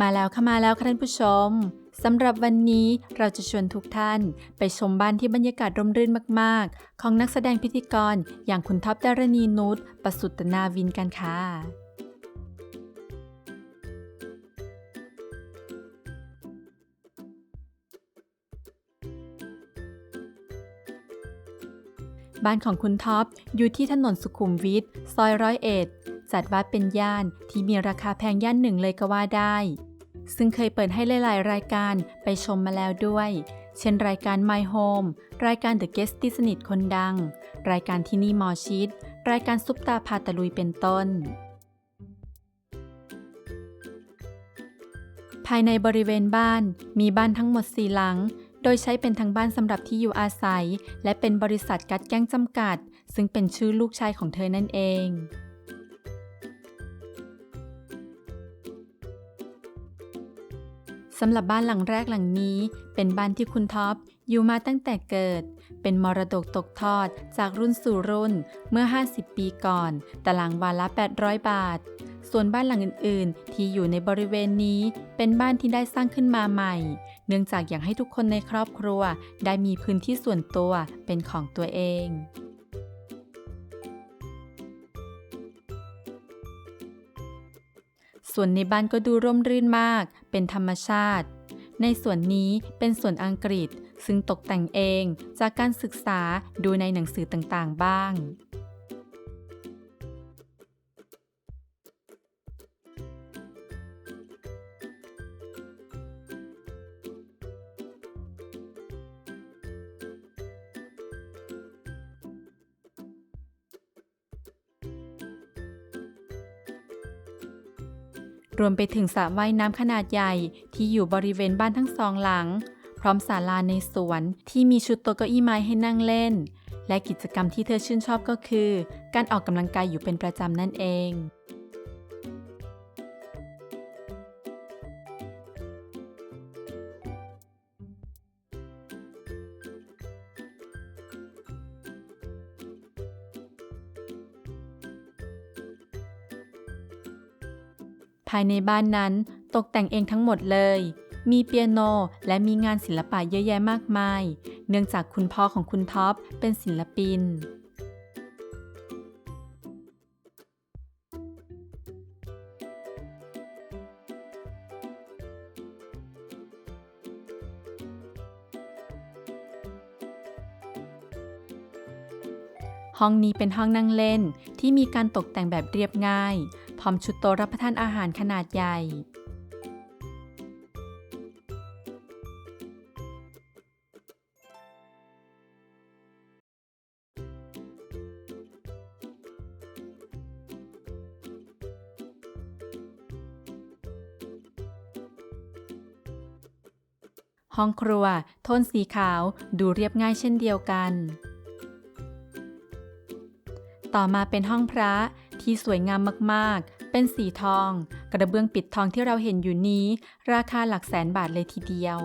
มาแล้วค่ะมาแล้วค่ะท่านผู้ชมสำหรับวันนี้เราจะชวนทุกท่านไปชมบ้านที่บรรยากาศร่มรื่นมาก ๆ ของนักแสดงพิธีกรอย่างคุณท็อปดารณีนุชประสุตนาวินกันค่ะ บ้านของคุณท็อปอยู่ที่ถนนสุขุมวิทซอยร้อยเอ็ด จัดว่าเป็นย่านที่มีราคาแพงย่านหนึ่งเลยก็ว่าได้ ซึ่งเคยเปิดให้หลายๆ รายการไปชมมาแล้วด้วย เช่นรายการ My Home รายการ The Guest ที่สนิทคนดัง รายการที่นี่หมอชิด รายการซุปตาพาตะลุยเป็นต้นภายในบริเวณบ้านมีบ้านทั้งหมดสี่หลัง โดยใช้เป็นทั้งบ้านสำหรับที่อยู่อาศัย และเป็นบริษัทกัดแก้งจำกัด ซึ่งเป็นชื่อลูกชายของเธอนั่นเอง สำหรับบ้านหลังแรกหลังนี้ เป็นบ้านที่คุณท็อปอยู่มาตั้งแต่เกิด เป็นมรดกตกทอดจากรุ่นสู่รุ่นเมื่อ 50 ปีก่อนตารางวาละ 800 บาท ส่วนบ้านหลังอื่น ๆ ที่อยู่ในบริเวณนี้ เป็นบ้านที่ได้สร้างขึ้นมาใหม่ เนื่องจากอยากให้ทุกคนในครอบครัว ได้มีพื้นที่ส่วนตัวเป็นของตัวเอง ส่วนในบ้านก็ดูร่มรื่นมาก เป็นธรรมชาติ ในส่วนนี้เป็นส่วนอังกฤษ ซึ่งตกแต่งเองจากการศึกษาดูในหนังสือต่างๆ บ้าง รวมไปถึงสระว่ายน้ำขนาดใหญ่ที่อยู่บริเวณบ้านทั้งสองหลัง พร้อมศาลาในสวนที่มีชุดโต๊ะเก้าอี้ไม้ให้นั่งเล่น และกิจกรรมที่เธอชื่นชอบก็คือ การออกกำลังกายอยู่เป็นประจำนั่นเอง ภายในบ้านนั้นตกแต่งเองทั้งหมดเลย มีเปียโนและมีงานศิลปะเยอะแยะมากมาย เนื่องจากคุณพ่อของคุณท็อปเป็นศิลปินห้องนี้เป็นห้องนั่งเล่นที่มีการตกแต่งแบบเรียบง่าย พร้อมชุดโต๊ะรับประทานอาหารขนาดใหญ่ห้องครัว โทนสีขาว ดูเรียบง่ายเช่นเดียวกัน ต่อมาเป็นห้องพระ ที่สวยงามมากๆ เป็นสีทอง กระเบื้องปิดทองที่เราเห็นอยู่นี้ ราคาหลักแสนบาทเลยทีเดียว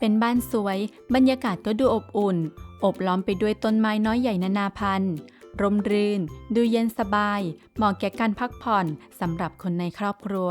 เป็นบ้านสวย บรรยากาศก็ดูอบอุ่น อบล้อมไปด้วยต้นไม้น้อยใหญ่นานาพันธุ์ ร่มรื่น ดูเย็นสบาย เหมาะแก่การพักผ่อนสำหรับคนในครอบครัว